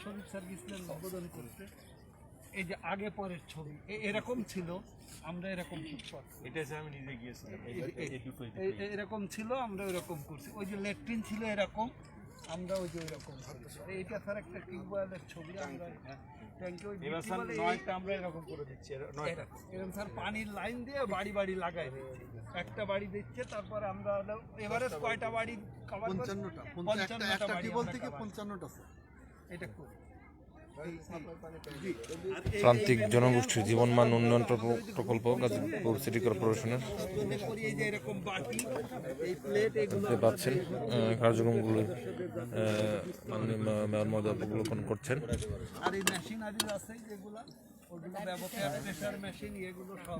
শরীফ sir উদ্বোধন করতে এই যে আগে পরের ছবি এরকম ছিল আমরা এরকম এটা আমি নিজে গিয়েছিলাম এই এই- এই- এই দুটোই এই- এই- এরকম ছিল আমরা ওইরকম করছি। ওই যে লেট্রিন ছিল এরকম আমরা ওই যে ওইরকম এইটা স্যার একটা টিউবওয়েলের ছবি আমরা ট্যাঙ্কে ওই এবার স্যার টিউবওয়েলে এই- নয়টা আমরা এরকম করে দিচ্ছি এর- নয়টা। এরকম এরকম স্যার পানির লাইন দিয়ে বাড়ি বাড়ি লাগাই একটা বাড়ি দিচ্ছে তারপরে আমরা এবারে কয়টা বাড়ি কভার পঞ্চান্নটা পঞ্চান্নটা বাড়ি পঞ্চান্নটা প্রান্তিক জনগোষ্ঠীর জীবনমান উন্নয়ন প্রকল্প গাজীপুর সিটি কর্পোরেশনের। মনে দেখতে পাচ্ছেন কার্যক্রমগুলো মেয়র মহোদয় অবলোকন করছেন। আর এই আছে যেগুলো ওগুলো মেশিন এগুলো সব।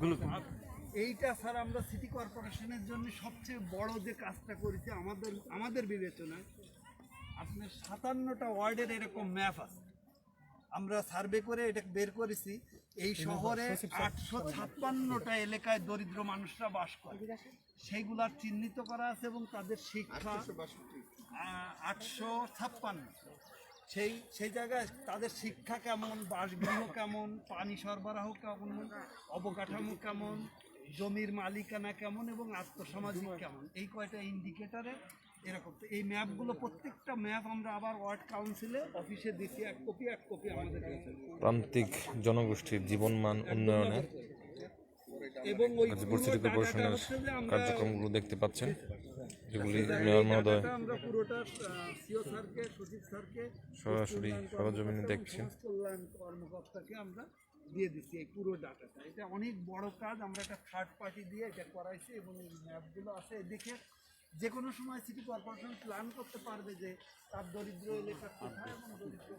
এইটা স্যার আমরা সিটি কর্পোরেশনের জন্য সবচেয়ে বড় যে কাজটা করেছি আমাদের আমাদের বিবেচনায় আপনার সাতান্নটা ওয়ার্ডের এরকম ম্যাপ আছে। আমরা সার্ভে করে এটা বের করেছি। এই শহরে আটশো ছাপ্পান্নটা এলাকায় দরিদ্র মানুষরা বাস করে। সেইগুলার চিহ্নিত করা আছে এবং তাদের শিক্ষা আটশো ছাপ্পান্ন। সেই সেই জায়গায় তাদের শিক্ষা কেমন বাসগৃহ কেমন পানি সরবরাহ কেমন অবকাঠামো কেমন জমির মালিকানা কেমন এবং আত্মসামাজিক কেমন? এই কয়টা ইন্ডিকেটরে এরকম তো এই ম্যাপগুলো প্রত্যেকটা ম্যাপ আমরা আবার ওয়ার্ড কাউন্সিলে অফিসে দিচ্ছি এক কপি এক কপি আমাদের কাছে। প্রান্তিক জনগোষ্ঠীর জীবনমান উন্নয়নে এবং ওই গাজীপুর সিটি কর্পোরেশনের কার্যক্রমগুলো দেখতে পাচ্ছেন যেগুলি মেয়র মহোদয় আমরা পুরোটা সিও স্যারকে সচিব স্যারকে সরাসরি সরজমিনে। কল্যাণ কর্মকর্তাকে আমরা দিয়ে দিচ্ছি এই পুরো ডাটাটা এটা অনেক বড় কাজ আমরা একটা থার্ড পার্টি দিয়ে এটা করাইছি এবং এই ম্যাপগুলো আছে এদিকে যে কোনো সময় সিটি কর্পোরেশন প্ল্যান করতে পারবে যে তার দরিদ্র এলাকা কোথায় এবং দরিদ্র